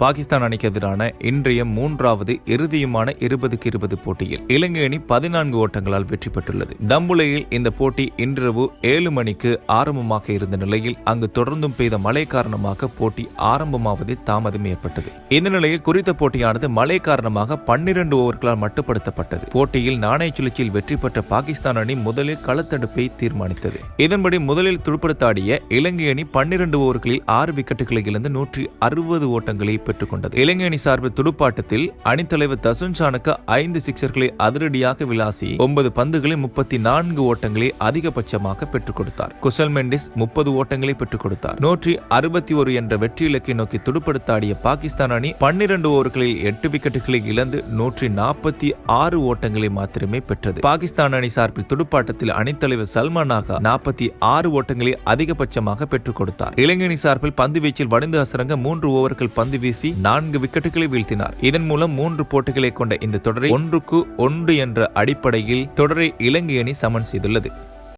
பாகிஸ்தான் அணிக்கு எதிரான இன்றைய மூன்றாவது இறுதியுமான இருபதுக்கு இருபது போட்டியில் இலங்கை அணி பதினான்கு ஓட்டங்களால் வெற்றி பெற்றுள்ளது. தம்புலையில் இந்த போட்டி இன்றிரவு ஏழு மணிக்கு ஆரம்பமாக இருந்த நிலையில் அங்கு தொடர்ந்தும் பெய்த மழை காரணமாக போட்டி ஆரம்பமாவதில் தாமதம் ஏற்பட்டது. இந்த நிலையில் குறித்த போட்டியானது மழை காரணமாக பன்னிரண்டு ஓவர்களால் மட்டுப்படுத்தப்பட்டது. போட்டியில் நாணய சுழற்சியில் வெற்றி பெற்ற பாகிஸ்தான் அணி முதலில் களத்தடுப்பை தீர்மானித்தது. இதன்படி முதலில் துடுப்படுத்தாடிய இலங்கை அணி பன்னிரண்டு ஓவர்களில் ஆறு விக்கெட்டுகளை இழந்து நூற்றி அறுபது ஓட்டங்களை பெற்றுக்கொண்டது இலங்கை அணி சார்பில் துடுப்பாட்டத்தில் அணித்தலைவர் தசுன்சானுக்கு ஐந்து சிக்சர்களை அதிரடியாக விளாசி ஒன்பது பந்துகளை முப்பத்தி நான்கு ஓட்டங்களை அதிகபட்சமாக பெற்றுக் கொடுத்தார். குசல் மெண்டிஸ் முப்பது ஓட்டங்களை பெற்றுக் கொடுத்தார். நூற்றி அறுபத்தி ஒரு என்ற வெற்றி இலக்கை நோக்கி துடுப்படுத்தாடிய பாகிஸ்தான் அணி பன்னிரண்டு ஓவர்களில் எட்டு விக்கெட்டுகளை இழந்து நூற்றி நாற்பத்தி ஆறு ஓட்டங்களை மாத்திரமே பெற்றது. பாகிஸ்தான் அணி சார்பில் துடுப்பாட்டத்தில் அணித்தலைவர் சல்மான் ஆகா நாற்பத்தி ஆறு ஓட்டங்களை அதிகபட்சமாக பெற்றுக் கொடுத்தார். இலங்கை அணி சார்பில் பந்து வீச்சில் வடிந்து அசரங்க மூன்று ஓவர்கள் பந்து வீசி நான்கு விக்கெட்டுகளை வீழ்த்தினார். இதன் மூலம் மூன்று போட்டிகளை கொண்ட இந்த தொடரை ஒன்றுக்கு ஒன்று என்ற அடிப்படையில் தொடரை இலங்கை அணி சமன் செய்துள்ளது.